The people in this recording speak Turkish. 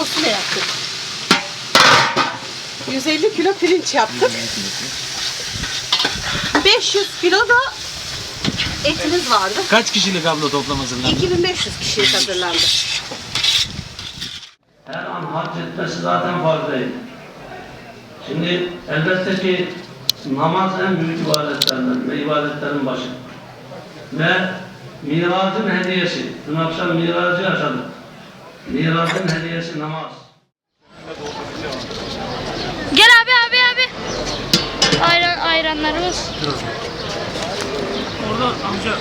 fasulye yaptık. 150 kilo pirinç yaptık. 500 kilo da etimiz vardı. Kaç kişilik abla toplam hazırlandı? 2500 kişiye hazırlandı. Her an hac etmesi zaten farzaydı. Şimdi elbette ki namaz en büyük ibadetlerden ve ibadetlerin başı. Ve miracın hediyesi. Dün akşam miracı yaşadık. Miracın hediyesi namaz. Gel abi abi abi. Ayran ayranlarımız. Orada amca.